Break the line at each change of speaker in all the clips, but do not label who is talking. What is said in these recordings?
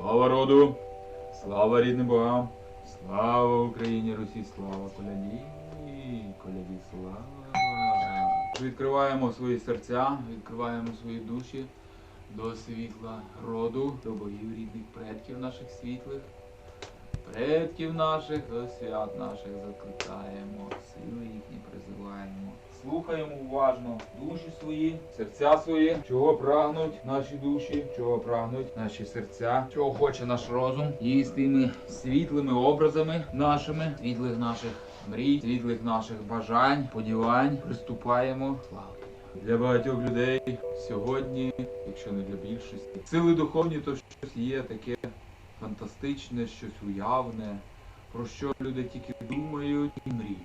Слава роду! Слава рідним богам! Слава Україні, Русі, слава коляді! Коляді, слава! Відкриваємо свої серця, відкриваємо свої душі до світла роду, до богів рідних предків наших світлих, предків наших, до свят наших закликаємо, сили. Слухаємо уважно душі свої, серця свої, чого прагнуть наші душі, чого прагнуть наші серця, чого хоче наш розум, і з тими світлими образами нашими, світлих наших мрій, світлих наших бажань, сподівань приступаємо. Слава. Для багатьох людей сьогодні, якщо не для більшості, сили духовні, то щось є таке фантастичне, щось уявне, про що люди тільки думають і мріють.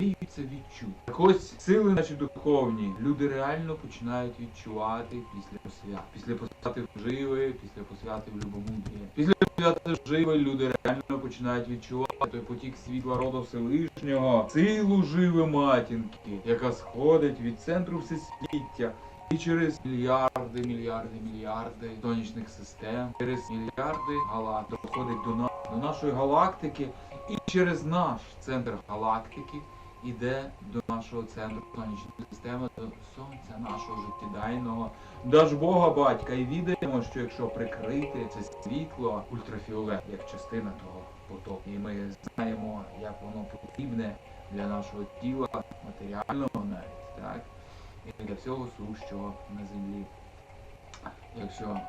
Мріють це відчути. Так ось сили наші духовні, люди реально починають відчувати після посвят. Після посвяти в після посвяти в любомудрі. Після посвяти в люди реально починають відчувати той потік світла роду Всевишнього, силу живи матінки, яка сходить від центру всесвіття. І через мільярди, мільярди, мільярди сонячних систем, через мільярди галактик доходить до нас, до нашої галактики, і через наш центр галактики іде до нашого центру сонячної системи, до сонця нашого життєдайного, до Бога батька, і відаємо, що якщо прикрити це світло ультрафіолет, як частина того потоку, і ми знаємо, як воно потрібне для нашого тіла матеріального навіть, так і для всього сущого на землі. Якщо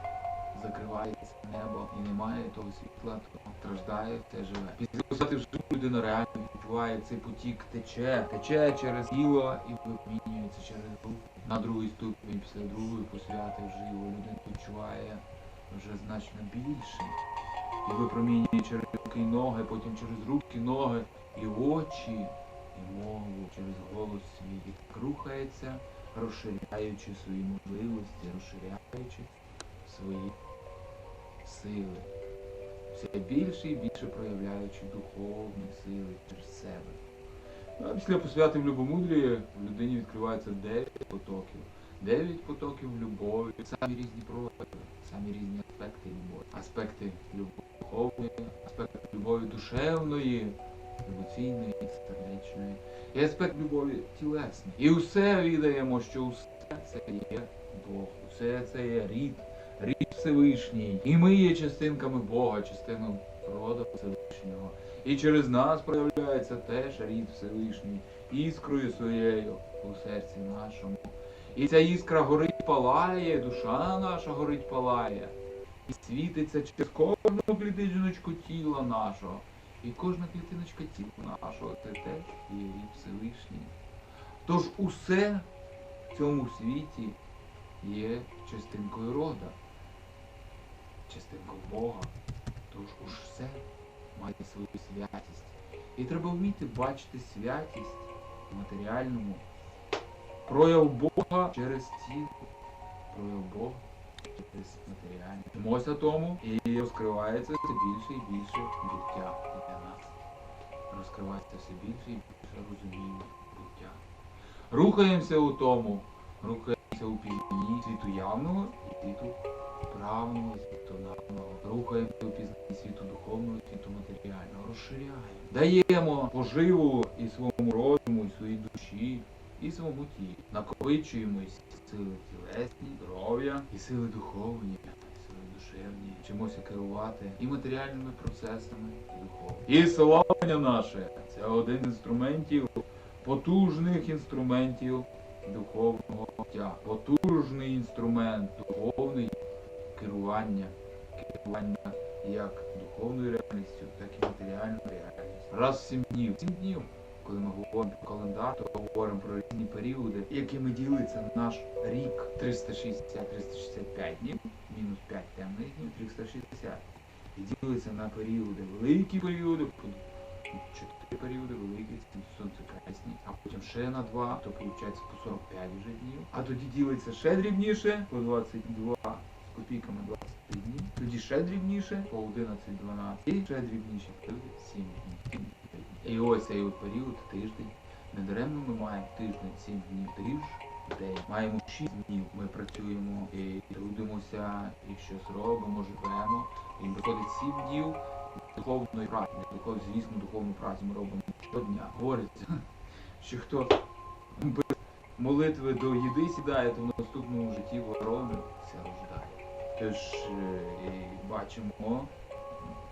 закривається небо і немає того світла, то страждає те живе. Після посадки в живу людина реально відчуває цей потік тече, тече через тіло і випромінюється через руку. На другий ступінь після другої посвяти вживу людина відчуває вже значно більше. І випромінює через руки і ноги, потім через руки, ноги і очі, і мову, через голос свій. І рухається, розширяючи свої можливості, розширяючи свої сили. Все більше і більше проявляючи духовні сили через себе. Ну, а після посвяти в в людині відкривається 9 потоків. 9 потоків любові, самі різні прояви, самі різні аспекти любові. Аспекти любові духовної, аспекти любові душевної, емоційної, сердечної. І аспект любові тілесної. І усе відаємо, що усе це є Бог, усе це є рід, рід Всевишній. І ми є частинками Бога, частиною роду Всевишнього. І через нас проявляється теж рід Всевишній, іскрою своєю у серці нашому. І ця іскра горить палає, душа наша горить палає. І світиться через кожну клітиночку тіла нашого. І кожна клітиночка тіла нашого це теж є рід Всевишній. Тож усе в цьому світі є частинкою рода, частинкою Бога. Тож уж все має свою святість. І треба вміти бачити святість в матеріальному. Прояв Бога через тіло, прояв Бога через матеріальне. Вчимося тому і розкривається все більше і більше буття для нас. Розкривається все більше і більше розуміння буття. Рухаємося у тому, рухаємося у пізнанні світу явного і світу правного, світу навного. Рухаємося у пізнанні світу духовного, світу матеріального. Розширяємо. Даємо поживу і своєму розуму, і своїй душі, і своєму тілі. Накопичуємо сили тілесні, здоров'я, і сили духовні, душевні. Вчимося керувати і матеріальними процесами, і духовними. І славлення наше це один інструментів, потужних інструментів духовного життя. Потужний інструмент духовний керування, керування як духовною реальністю, так і матеріальною реальністю. Раз в сім днів. Сім днів. Коли ми говоримо про календар, то говоримо про різні періоди, якими ділиться наш рік 360-365 днів, мінус 5 темних днів, 360. І ділиться на періоди, великі періоди, чотири періоди, великі, це сонцекресні, а потім ще на два, то виходить по 45 вже днів. А тоді ділиться ще дрібніше, по 22 з копійками 23 дні, тоді ще дрібніше, по 11-12, і ще дрібніше, тоді 7 днів. І ось цей от період, тиждень. Недаремно ми маємо тиждень, 7 днів тиждень. Маємо 6 днів. Ми працюємо і трудимося, і щось робимо, живемо. Їм приходить сім днів духовної праці. Духов, звісно, духовну працю ми робимо щодня. Говориться, що хто без молитви до їди сідає, то в наступному житті ворони все рождає. Тож е, і бачимо,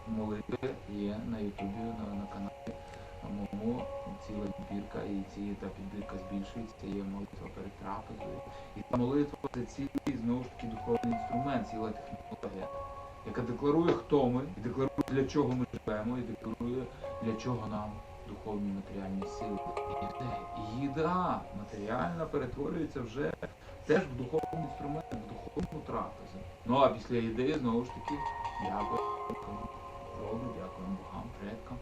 молитви є на Ютубі, на, на каналі. На моєму ціла підбірка і ці та підбірка збільшується, є молитва перед трапезою. І та молитва це цілий знову ж таки духовний інструмент, ціла технологія, яка декларує, хто ми, і декларує, для чого ми живемо, і декларує, для чого нам духовні матеріальні сили. Їда матеріальна перетворюється вже теж в духовний інструмент, в духовну трапезу. Ну а після їди знову ж таки дякую роду, дякуємо богам, предкам,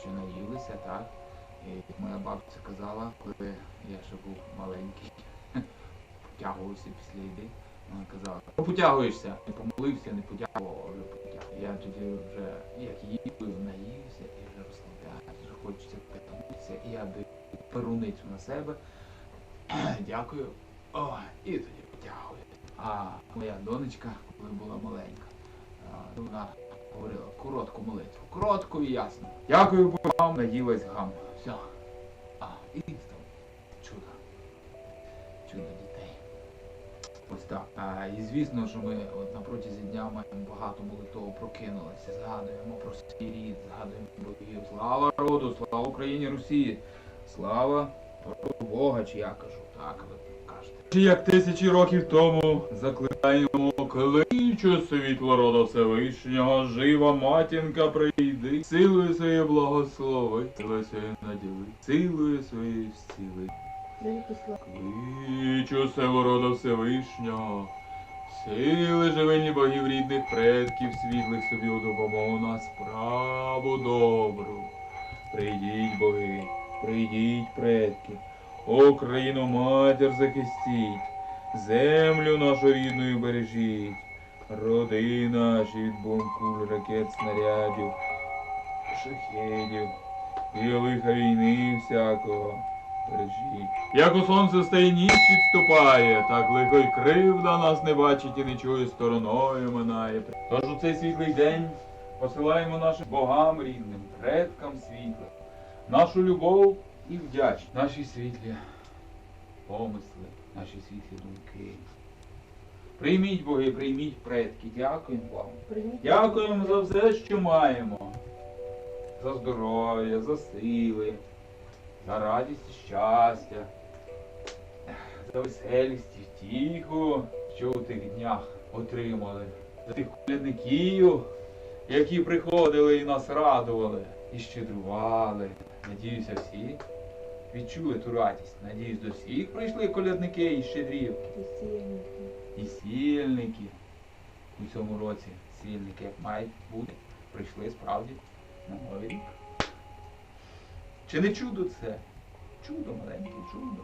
що наїлися, так. І моя бабця казала, коли я ще був маленький, потягувався після їди. Вона казала, «Ну, потягуєшся, не помолився, не потягував, вже потягував. Я тоді вже як їв, наївся і вже розслабляюся, вже хочеться потягнутися, і я даю перуницю на себе. Дякую. О, і тоді потягую. А моя донечка, коли була маленька, вона говорила коротку молитву. Коротко і ясно. Дякую вам, наїлась гам. Все. А, і став. Так. І звісно, що ми от на протязі дня маємо багато молитов прокинулися, згадуємо про свій рід, згадуємо богів. Слава роду, слава Україні, Росії. Слава Бога, чи я кажу, так ви кажете. Чи як тисячі років тому закликаємо кличу світло рода Всевишнього, жива матінка прийди, силою своєю благослови, силою своєю наділи, силою своєю зціли. Кличу силу рода Всевишнього, сили живині богів рідних предків, світлих собі у допомогу на справу добру. Прийдіть, боги, прийдіть, предки, Україну матір захистіть, землю нашу рідною бережіть, роди наші від бомб, ракет, снарядів, шахедів і лиха війни всякого. Як у сонце стає ніч відступає, так лихо й кривда нас не бачить і не чує стороною минає. Тож у цей світлий день посилаємо нашим богам рідним, предкам світла, нашу любов і вдячність, наші світлі помисли, наші світлі думки. Прийміть боги, прийміть предки, дякуємо вам. Дякуємо за все, що маємо. За здоров'я, за сили, за радість і щастя, за веселість і втіху, що у тих днях отримали. За тих колядників, які приходили і нас радували, і щедрували. Надіюся, всі відчули ту радість. Надіюсь, до всіх прийшли колядники і щедрівки. І сільники у цьому році. Сільники, як мають бути, прийшли справді на новий рік. Чи не чудо це? Чудо, маленьке чудо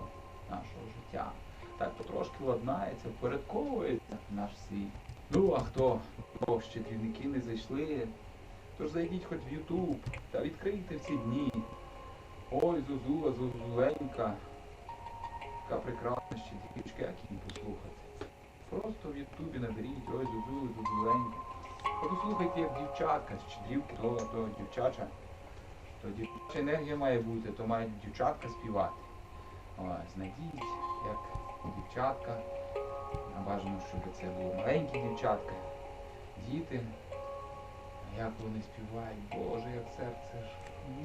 нашого життя. Так потрошки ладнається, впорядковується наш світ. Ну, а хто, хто ще двірники не зайшли, тож зайдіть хоч в Ютуб та відкрийте в ці дні. Ой, Зозула, Зозуленька. Яка прекрасна щедрівочка, як їм послухати. Просто в Ютубі наберіть, ой, Зозули, Зозуленька. Послухайте, як дівчатка з щедрівки, то, то дівчача. То дівчача енергія має бути, то мають дівчатка співати. Знайдіть, як дівчатка. Бажано, щоб це були маленькі дівчатка, діти. Як вони співають, Боже, як серце ж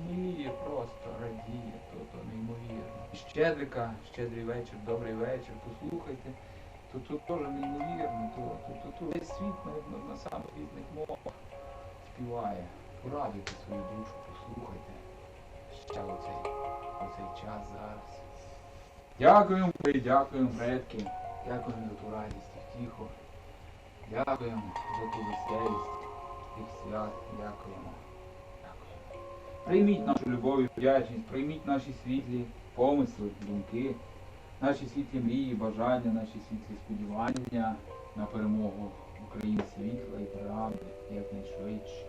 міє, просто радіє, то, то неймовірно. Щедрика, щедрий вечір, добрий вечір, послухайте. То тут теж неймовірно, то, то, то, то весь світ на, на самих різних мовах співає. Порадуйте свою душу, послухайте. Ще оцей, оцей час зараз. Дякуємо, дякуємо, предки. Дякуємо за ту радість і втіху. Дякуємо за ту веселість тих свят. Дякуємо. Дякуємо. Прийміть нашу любов і вдячність, прийміть наші світлі помисли, думки, наші світлі мрії, бажання, наші світлі сподівання на перемогу України світла і правди якнайшвидше.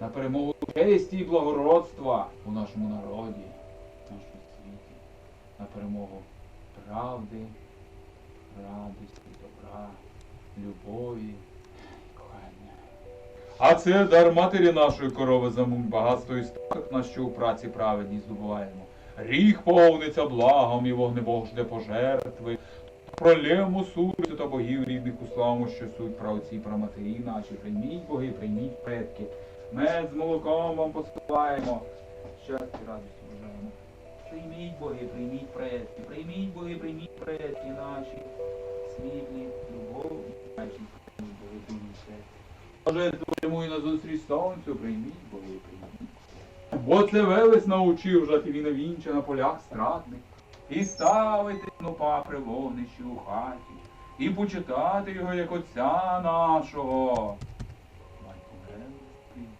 На перемогу честі і благородства у нашому народі, в нашому світі, на перемогу правди, радості, добра, любові, і кохання. А це дар матері нашої корови замунь, багатство і статок на що у праці праведній здобуваємо. Ріг повниться благом і вогнебог жде пожертви. Пролємо судицю та богів рідних у славу, що суть про отці, про матері наші. Прийміть боги, прийміть предки. Мед з молоком вам посилаємо. Щастя, радості бажаємо. Прийміть боги, прийміть предки, прийміть боги, прийміть предки наші. Світлі, любов, наші, прийміть боги, прийміть предки. Боже, твоєму і на зустріч сонцю, прийміть боги, прийміть. Бо це велес научив жати він вінче на полях стратних. І ставити снопа при вогнищі у хаті, і почитати його як отця нашого. Батько Велес прийди, ясність нашу прийди.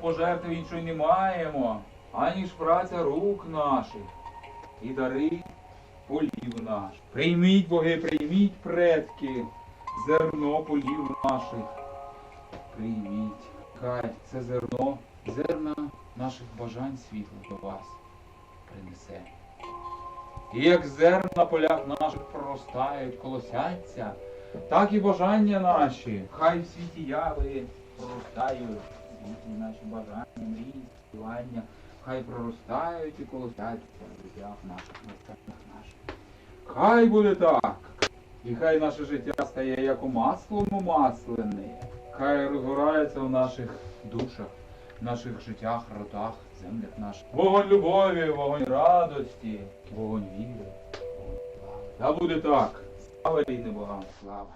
Пожертви іншої не маємо, аніж праця рук наших і дари полів наш. Прийміть, боги, прийміть, предки, зерно полів наших. Прийміть. Хай це зерно, зерна наших бажань світлих до вас принесе. І як зерна на полях наших проростають, колосяться, так і бажання наші, хай в світі яви проростають, наші бажання, мрії, співання, хай проростають і колосяться в життях наших, наступних наших. Хай буде так, і хай наше життя стає як у маслому маслене, хай розгорається в наших душах, в наших життях, ротах, землях наших. Вогонь любові, вогонь радості, вогонь віри, вогонь слави. Та буде так. Слава рідним богам, слава.